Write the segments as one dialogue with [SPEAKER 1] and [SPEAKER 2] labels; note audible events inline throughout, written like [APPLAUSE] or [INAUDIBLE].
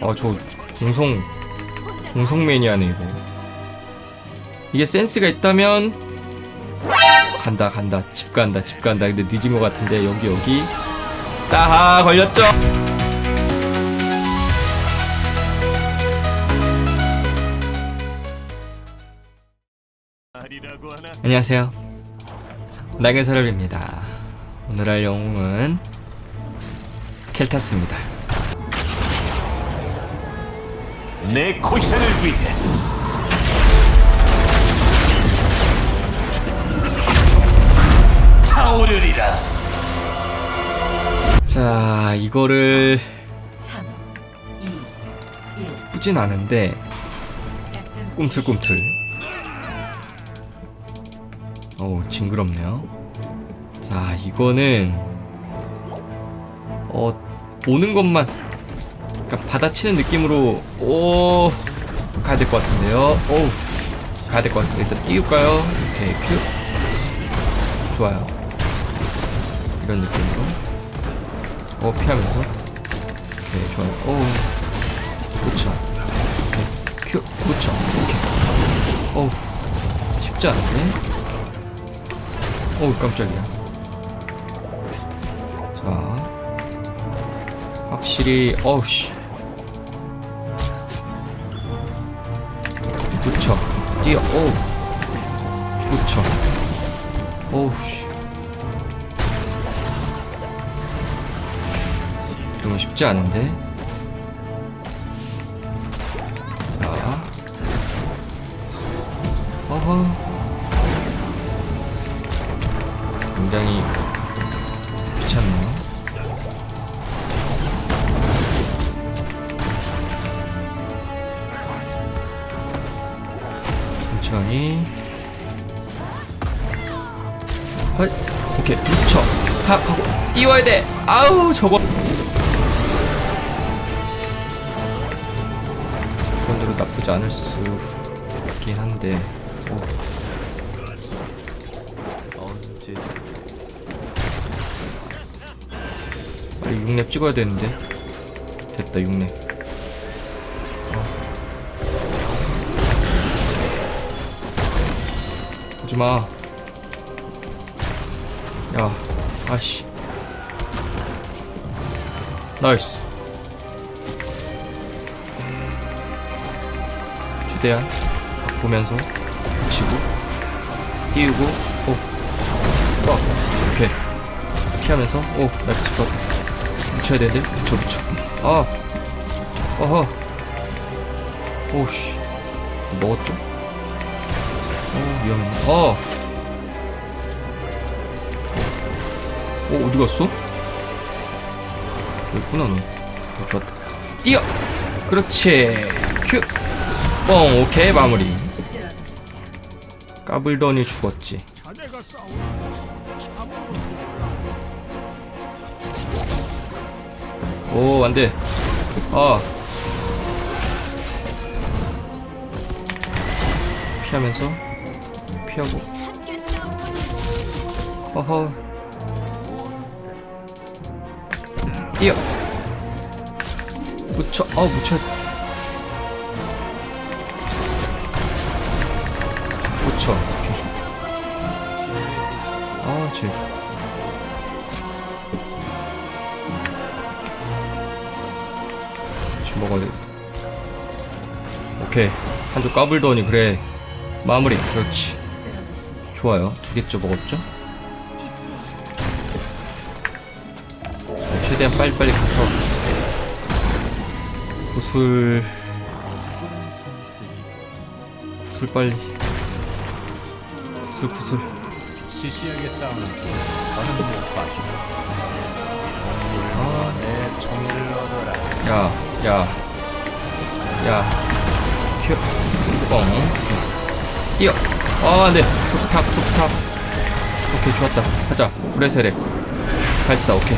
[SPEAKER 1] 아저 공성 공성 매니아네 이거. 이게 센스가 있다면 간다 간다. 집 간다 집 간다. 근데 늦은 것 같은데 여기 여기. 따하 걸렸죠? 안녕하세요. 낙의 사람입니다. 오늘 할 영웅은 켈타스입니다
[SPEAKER 2] 내 코션을 위해. 타오르리라.
[SPEAKER 1] 자 이거를
[SPEAKER 3] 3, 2, 1.
[SPEAKER 1] 뿌진 않은데
[SPEAKER 3] 작전
[SPEAKER 1] 꿈틀꿈틀. 어우 징그럽네요. 자 이거는 어 오는 것만 약간 받아치는 느낌으로 오 가야 될 것 같은데요. 오 가야 될 것 같은데. 일단 띄울까요? 오케이 큐 좋아요. 이런 느낌으로. 어 피하면서. 오케이 좋아요. 오 그렇죠. 오케이 큐 그렇죠. 오케이. 어우 쉽지 않은데? 어우 깜짝이야. 자 확실히 어우씨 그쵸 뛰어 어우. 그쵸 어우씨. 이런 거 쉽지 않은데? 자. 어허. 굉장히 귀찮네요 천천히. 헐 오케이 묻혀. 탁 하고 띄워야 돼. 아우 저거. 그건대로 나쁘지 않을 수 있긴 한데. 오.
[SPEAKER 2] 언제?
[SPEAKER 1] 빨리 6렙 찍어야 되는데. 됐다 6렙 어. 하지마 야 아씨. 나이스. 최대한 딱 보면서 붙이고 띄우고 오. 어, 오케이. 피하면서 오 나이스. 좋았다 붙여야 되는데? 붙여 붙여 아. 어허. 오씨. 너 먹었죠? 어 위험해 어 어, 어디 갔어? 여기 있구나, 너. 어, 좋았다. 뛰어! 그렇지. 휴! 뻥, 오케이, 마무리. 까불더니 죽었지. 오, 안 돼. 아. 피하면서, 피하고. 허허. 뛰어. 묻혀, 어, 묻혀. 묻혀. 오케이. 아, 쟤. 지금 먹어야 돼. 오케이. 한쪽 까불더니, 그래. 마무리. 그렇지. 좋아요. 두 개째 먹었죠? 자, 최대한 빨리빨리 가서 구슬 구슬 빨리 구슬 구슬
[SPEAKER 2] 시시하게 싸우는 길 더는 못
[SPEAKER 1] 아.
[SPEAKER 2] 내 총애를 얻어라
[SPEAKER 1] 야, 야, 야, 휴, 뻥, 뛰어. 아, 네, 속탑, 속탑. 오케이, 좋았다. 하자. 불의 세례. 발사, 오케이.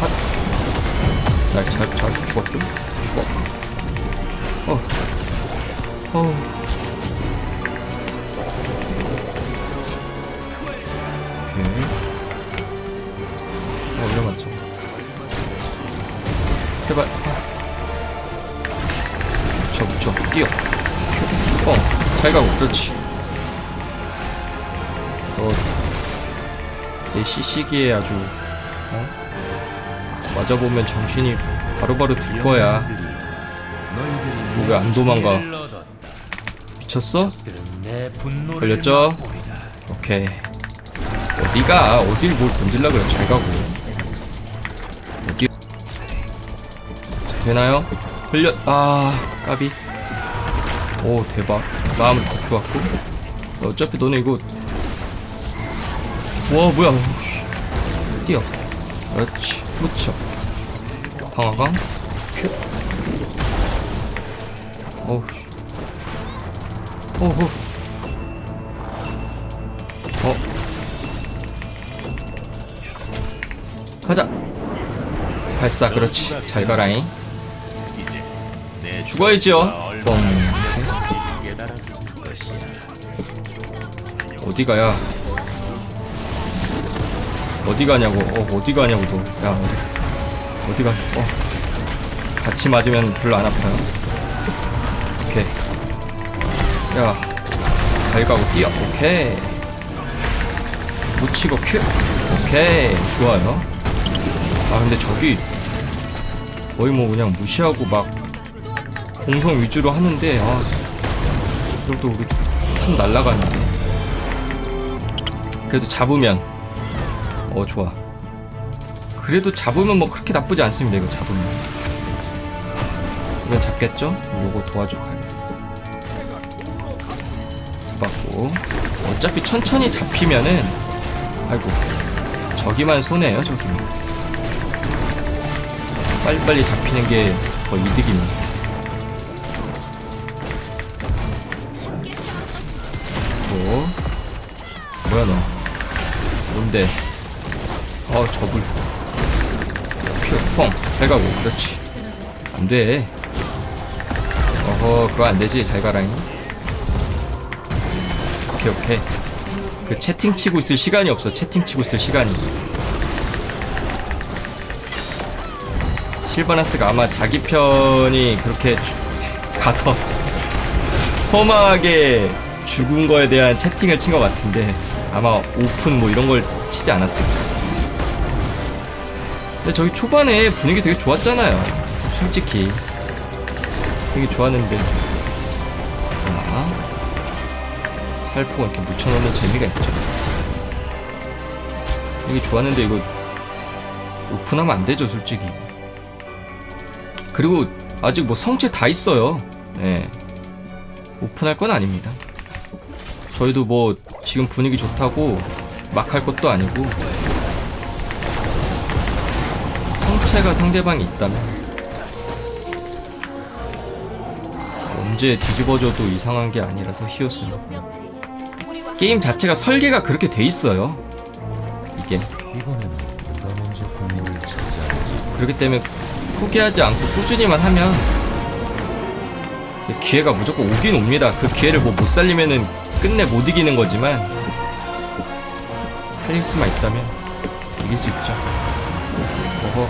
[SPEAKER 1] 핫. 잘, 잘, 잘, 죽었죠? 죽어. 어, 어. 오케이. 어, 위험하죠. 제발. 아. 묻혀 묻혀 뛰어 어잘 가고 그렇지. 너내 시시기에 아주 어? 맞아보면 정신이 바로바로 들 거야. 뭐왜안 도망가. 미쳤어? 걸렸죠? 오케이. 어디가? 어딜 뭘 던질라 그래? 잘 가고. 어디? 되나요? 흘려 아 까비 오 대박. 마음을 더 좋았고. 어차피 너네 이거 와 뭐야. 뛰어. 그렇지 묻혀 방화강 퓨 어우 어후 어. 가자. 발사 그렇지. 잘 가라잉. 죽어야지요. 뻥 어디 가야? 어디 가냐고? 어 어디 가냐고 너 야 어디 어디 가 어. 같이 맞으면 별로 안 아파요. 오케이. 야잘 가고 뛰어. 오케이. 묻히고 큐. 오케이. 좋아요. 아 근데 저기 거의 뭐 그냥 무시하고 막 공성 위주로 하는데 아 그래도 우리 팀 날라가네 그래도 잡으면. 어 좋아. 그래도 잡으면 뭐 그렇게 나쁘지 않습니다 이거 잡으면. 이건 잡겠죠? 요거 도와주고 가야겠다 잡았고. 어차피 천천히 잡히면은 아이고. 저기만 손해요 저기만 빨리빨리 잡히는 게 더 이득입니다 너 뭔데. 어 저불 퓨펑. 잘 가고 그렇지. 안돼. 어허 그거 안되지. 잘 가라잉. 오케이 오케이. 그 채팅 치고 있을 시간이 없어. 채팅 치고 있을 시간이. 실바나스가 아마 자기 편이 그렇게 주- 가서 [LAUGHS] 험하게 죽은 거에 대한 채팅을 친 것 같은데 아마 오픈 뭐 이런 걸 치지 않았을까. 근데 저기 초반에 분위기 되게 좋았잖아요. 솔직히 되게 좋았는데 자 살포 이렇게 묻혀놓는 재미가 있죠. 되게 좋았는데 이거 오픈하면 안 되죠, 솔직히. 그리고 아직 뭐 성체 다 있어요. 네. 오픈할 건 아닙니다. 저희도 뭐 지금 분위기 좋다고 막 할 것도 아니고 성체가 상대방이 있다면 언제 뒤집어져도 이상한 게 아니라서 히오스는 게임 자체가 설계가 그렇게 돼 있어요. 이게? 그렇기 때문에 포기하지 않고 꾸준히만 하면 기회가 무조건 오긴 옵니다. 그 기회를 뭐 못 살리면은 끝내 못 이기는 거지만 살릴 수만 있다면 이길 수 있죠. 어허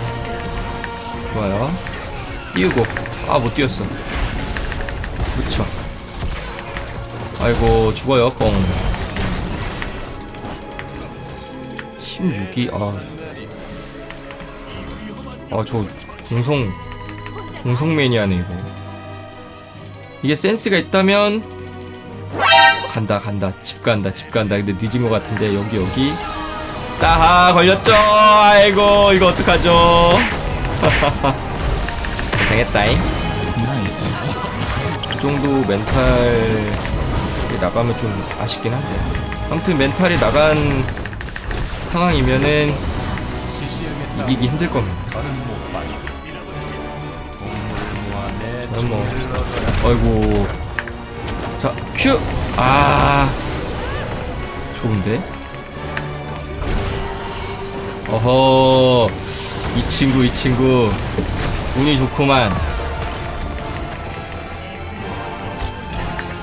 [SPEAKER 1] 좋아요. 띄우고 아 못 띄웠어. 그쵸. 아이고 죽어요 뻥. 16이 아. 아저 공성 공성 매니아네 이거 이게 센스가 있다면 간다 간다 집 간다 집 간다. 근데 늦은 것 같은데 여기 여기. 따하 걸렸죠? 아이고 이거 어떡하죠? [LAUGHS] 고생했다잉.
[SPEAKER 2] 나이스.
[SPEAKER 1] 그 정도 멘탈이 나가면 좀 아쉽긴 한데. 아무튼 멘탈이 나간 상황이면은 이기기 힘들 겁니다.
[SPEAKER 2] 내
[SPEAKER 1] 그럼 뭐. 아이고 자 큐! 아 좋은데? 어허 이 친구 이 친구 운이 좋구만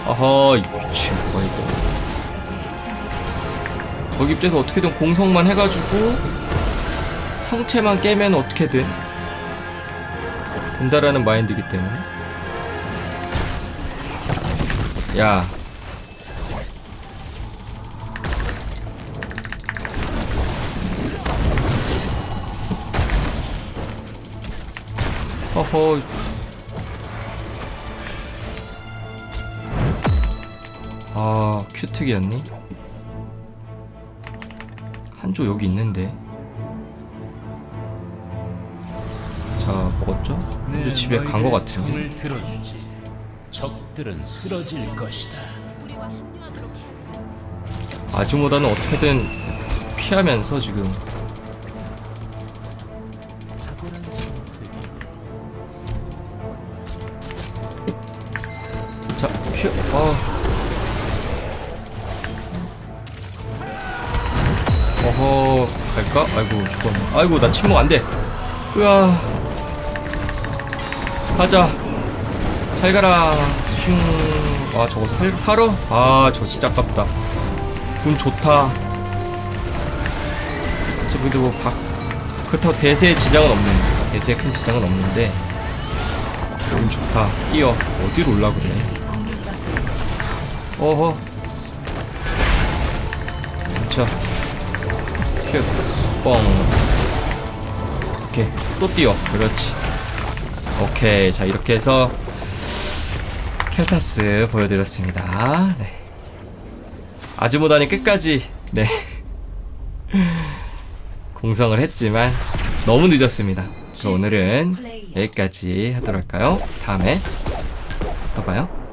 [SPEAKER 1] 어허 이 친구가 이거 저기 입장에서 어떻게든 공성만 해가지고 성체만 깨면 어떻게든 된다라는 마인드이기 때문에 야. 허허. 아, 큐특이었니? 한조 여기 있는데. 자, 먹었죠? 한조 집에 간거 같은데.
[SPEAKER 2] 적들은 쓰러질 것이다.
[SPEAKER 1] 아주모다는 어떻게든 피하면서 지금. 자 피어 아. 어허 갈까? 아이고 죽었네. 아이고 나 침묵 안돼. 으아. 가자 잘 가라 슝 아 저거 살, 사러? 아 저 진짜 아깝다. 운 좋다. 어차피 뭐 박, 그렇다고 대세에 지장은 없는 대세에 큰 지장은 없는데. 운 좋다. 뛰어. 어디로 올라 그래. 어허. 자. 휴뻥. 오케이. 또 뛰어. 그렇지. 오케이. 자 이렇게 해서 켈타스 보여드렸습니다. 네. 아즈모단이 끝까지 네. [LAUGHS] 공성을 했지만 너무 늦었습니다. 그럼 오늘은 여기까지 하도록 할까요? 다음에 또 봐요